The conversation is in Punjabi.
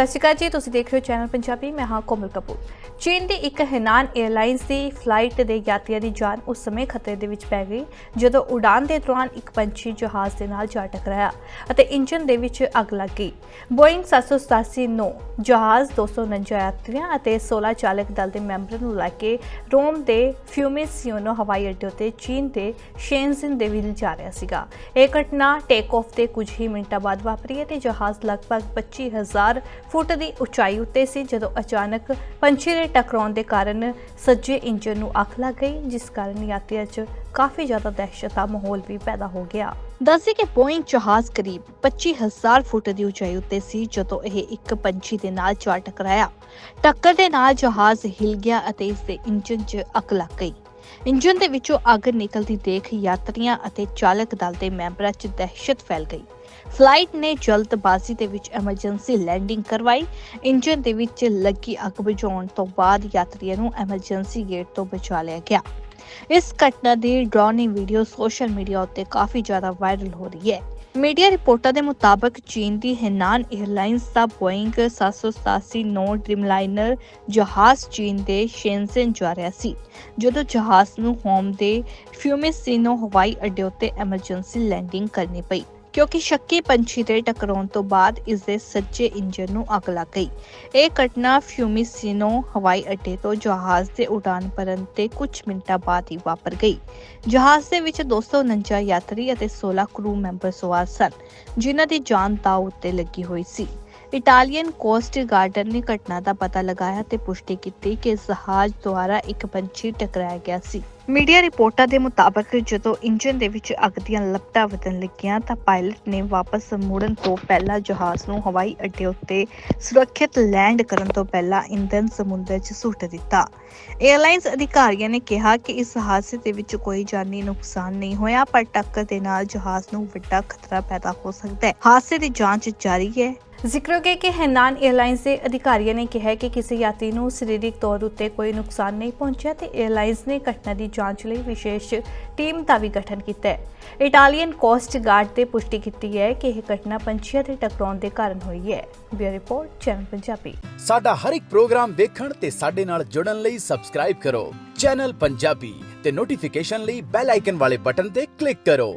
ਸਤਿ ਸ਼੍ਰੀ ਅਕਾਲ ਜੀ, ਤੁਸੀਂ ਦੇਖ ਰਹੇ ਹੋ ਚੈਨਲ ਪੰਜਾਬੀ, ਮੈਂ ਹਾਂ ਕੋਮਲ ਕਪੂਰ। ਚੀਨ ਦੀ ਇੱਕ ਹੈਨਾਨ 에ਅਰਲਾਈਨਸ ਦੀ ਫਲਾਈਟ ਦੇ ਯਾਤਰੀਆਂ ਦੀ ਜਾਨ ਉਸ ਸਮੇਂ ਖਤਰੇ ਦੇ ਵਿੱਚ ਪੈ ਗਈ, ਜਦੋਂ ਉਡਾਨ ਦੇ ਦੌਰਾਨ ਇੱਕ ਪੰਛੀ ਜਹਾਜ਼ ਦੇ ਨਾਲ ਜਾ ਟਕਰਾਇਆ ਅਤੇ ਇੰਜਨ ਦੇ ਵਿੱਚ ਅੱਗ ਲੱਗ ਗਈ। ਬੋਇੰਗ 787 ਨੂੰ, ਜਹਾਜ਼ 249 ਯਾਤਰੀਆਂ ਅਤੇ 16 ਚਾਲਕ ਦਲ ਦੇ ਮੈਂਬਰਾਂ ਨੂੰ ਲੈ ਕੇ ਰੋਮ ਦੇ ਫਿਊਮੇਸੀਓਨੋ ਹਵਾਈ ਅੱਡੇ ਉੱਤੇ ਚੀਨ ਦੇ ਸ਼ੇਨਜ਼ਿਨ ਦੇ ਵਿੱਚ ਜਾ ਰਿਹਾ ਸੀਗਾ। ਇਹ ਘਟਨਾ ਟੇਕ ਆਫ ਦੇ ਕੁਝ ਹੀ ਮਿੰਟਾਂ ਬਾਅਦ ਵਾਪਰੀ ਹੈ ਤੇ ਜਹਾਜ਼ ਲਗਭਗ 25000 ਫੁੱਟ ਦੀ ਉਚਾਈ ਉੱਤੇ ਸੀ ਜਦੋਂ ਅਚਾਨਕ ਪੰਛੀ ਦੇ ਟਕਰਾਉਣ ਦੇ ਕਾਰਨ ਸੱਜੇ ਇੰਜਨ ਨੂੰ ਅੱਗ ਲੱਗ ਗਈ, ਜਿਸ ਕਾਰਨ ਯਾਤਰੀਆਂ 'ਚ ਕਾਫੀ ਜ਼ਿਆਦਾ ਦਹਿਸ਼ਤ ਦਾ ਮਾਹੌਲ ਵੀ ਪੈਦਾ ਹੋ ਗਿਆ। ਦੱਸੇ ਕਿ ਬੋਇੰਗ ਜਹਾਜ਼ ਕਰੀਬ 25000 ਫੁੱਟ ਦੀ ਉਚਾਈ ਉੱਤੇ ਸੀ ਜਦੋਂ ਇਹ ਇੱਕ ਪੰਛੀ ਦੇ ਨਾਲ ਜਾ ਟਕਰਾਇਆ। ਟੱਕਰ ਦੇ ਨਾਲ ਜਹਾਜ਼ ਹਿਲ ਗਿਆ ਅਤੇ ਇਸ ਦੇ ਇੰਜਨ 'ਚ ਅੱਗ ਲੱਗ ਗਈ। ਇੰਜਨ ਦੇ ਵਿੱਚੋਂ ਅੱਗ ਨਿਕਲਦੀ ਦੇਖ ਯਾਤਰੀਆਂ ਅਤੇ ਚਾਲਕ ਦਲ ਦੇ ਮੈਂਬਰਾਂ 'ਚ ਦਹਿਸ਼ਤ ਫੈਲ ਗਈ। ਫਲਾਈਟ ਨੇ ਜਲਦਬਾਜ਼ੀ ਦੇ ਵਿੱਚ ਐਮਰਜੈਂਸੀ ਲੈਂਡਿੰਗ ਕਰਵਾਈ। ਇੰਜਨ ਦੇ ਵਿੱਚ ਲੱਗੀ ਅੱਗ ਬੁਝਾਉਣ ਤੋਂ ਬਾਅਦ ਯਾਤਰੀਆਂ ਨੂੰ ਐਮਰਜੈਂਸੀ ਗੇਟ ਤੋਂ ਬਚਾ ਲਿਆ ਗਿਆ। ਇਸ ਘਟਨਾ ਦੀ ਡਰਾਉਣੀ ਵੀਡੀਓ ਸੋਸ਼ਲ ਮੀਡੀਆ ਉੱਤੇ ਕਾਫੀ ਜ਼ਿਆਦਾ ਵਾਇਰਲ ਹੋ ਰਹੀ ਹੈ। ਮੀਡੀਆ ਰਿਪੋਰਟਾਂ ਦੇ ਮੁਤਾਬਕ ਚੀਨ ਦੀ ਹੈਨਾਨ 에ਅਰਲਾਈਨਸ ਦਾ ਬੋਇੰਗ 787 ਨੋ ਡ੍ਰੀਮਲਾਈਨਰ ਜਹਾਜ਼ ਚੀਨ ਦੇ ਸ਼ੈਨਜ਼ਨ ਜਾ ਰਿਹਾ ਸੀ, ਜਦੋਂ ਜਹਾਜ਼ ਨੂੰ ਹੋਮ ਦੇ ਫਿਊਮੇਸੀਨੋ ਹਵਾਈ ਅੱਡੇ ਉੱਤੇ ਐਮਰਜੈਂਸੀ ਲੈਂਡਿੰਗ ਕਰਨੀ ਪਈ। ਕਿਉਂਕਿ ਸ਼ੱਕੀ ਪੰਛੀ ਦੇ ਟਕਰਾਉਣ ਤੋਂ ਬਾਅਦ ਇਸ ਦੇ ਸੱਜੇ ਇੰਜਨ ਨੂੰ ਅੱਗ ਲੱਗ ਗਈ। ਇਹ ਘਟਨਾ ਫਿਊਮੀਸੀਨੋ ਹਵਾਈ ਅੱਡੇ ਤੋਂ ਜਹਾਜ਼ ਦੇ ਉਡਾਨ ਭਰਨ ਤੇ ਕੁਝ ਮਿੰਟਾਂ ਬਾਅਦ ਹੀ ਵਾਪਰ ਗਈ। ਜਹਾਜ਼ ਦੇ ਵਿੱਚ 249 ਯਾਤਰੀ ਅਤੇ 16 ਕਰੂ ਮੈਂਬਰ ਸਵਾਰ ਸਨ, ਜਿਨ੍ਹਾਂ ਦੀ ਜਾਨ ਦਾਅ ਉੱਤੇ ਲੱਗੀ ਹੋਈ ਸੀ। ਇਟਾਲੀਅਨ ਕੋਸਟ ਗਾਰਡਨ ਨੇ ਘਟਨਾ ਦਾ ਪਤਾ ਲਗਾਇਆ ਤੇ ਪੁਸ਼ਟੀ ਕੀਤੀ ਕਿ ਜਹਾਜ਼ ਦੁਆਰਾ ਇੱਕ ਪੰਛੀ ਟਕਰਾਇਆ ਗਿਆ ਸੀ। ਮੀਡੀਆ ਰਿਪੋਰਟਾਂ ਦੇ ਮੁਤਾਬਕ, ਜਦੋਂ ਇੰਜਨ ਦੇ ਵਿੱਚ ਅੱਗ ਦੀਆਂ ਲਪਟਾਂ ਵਧਣ ਲੱਗੀਆਂ ਤਾਂ ਪਾਇਲਟ ਨੇ ਵਾਪਸ ਮੁੜਨ ਤੋਂ ਪਹਿਲਾਂ ਜਹਾਜ਼ ਨੂੰ ਹਵਾਈ ਅੱਡੇ ਉੱਤੇ ਸੁਰੱਖਿਅਤ ਲੈਂਡ ਕਰਨ ਤੋਂ ਪਹਿਲਾਂ ਇੰਧਨ ਸਮੁੰਦਰ 'ਚ ਸੁੱਟ ਦਿੱਤਾ। 에ਅਰਲਾਈਨਸ ਅਧਿਕਾਰੀਆਂ ਨੇ ਕਿਹਾ ਕਿ ਇਸ ਹਾਦਸੇ ਦੇ ਵਿੱਚ ਕੋਈ ਜਾਨੀ ਨੁਕਸਾਨ ਨਹੀਂ ਹੋਇਆ, ਪਰ ਟੱਕਰ ਦੇ ਨਾਲ ਜਹਾਜ਼ ਨੂੰ ਵੱਡਾ ਖਤਰਾ ਪੈਦਾ ਹੋ ਸਕਦਾ ਹੈ। ਹਾਦਸੇ ਦੀ ਜਾਂਚ ਜਾਰੀ ਹੈ। ਜ਼ਿਕਰਯੋਗ ਹੈ ਕਿ ਹੈਨਾਨ 에ਅਰਲਾਈਨਸ ਦੇ ਅਧਿਕਾਰੀਆਂ ਨੇ ਕਿਹਾ ਕਿ ਕਿਸੇ ਯਾਤਰੀ ਨੂੰ ਸਰੀਰਕ ਤੌਰ ਉੱਤੇ ਕੋਈ ਨੁਕਸਾਨ ਨਹੀਂ ਪਹੁੰਚਿਆ ਤੇ 에ਅਰਲਾਈਨਸ ਨੇ ਘਟਨਾ ਦੀ ਜਾਂਚ ਲਈ ਵਿਸ਼ੇਸ਼ ਟੀਮ ਦਾ ਵੀ ਗਠਨ ਕੀਤਾ ਹੈ। ਇਟਾਲੀਅਨ ਕੋਸਟ ਗਾਰਡ ਤੇ ਪੁਸ਼ਟੀ ਕੀਤੀ ਹੈ ਕਿ ਇਹ ਘਟਨਾ ਪੰਛੀਆਂ ਦੇ ਟਕਰਾਉਣ ਦੇ ਕਾਰਨ ਹੋਈ ਹੈ। Bureau report, channel Punjabi. ਸਾਡਾ ਹਰ ਇੱਕ ਪ੍ਰੋਗਰਾਮ ਦੇਖਣ ਤੇ ਸਾਡੇ ਨਾਲ ਜੁੜਨ ਲਈ ਸਬਸਕ੍ਰਾਈਬ ਕਰੋ। ਚੈਨਲ ਪੰਜਾਬੀ ਤੇ ਨੋਟੀਫਿਕੇਸ਼ਨ ਲਈ ਬੈਲ ਆਈਕਨ ਵਾਲੇ ਬਟਨ ਤੇ ਕਲਿੱਕ ਕਰੋ।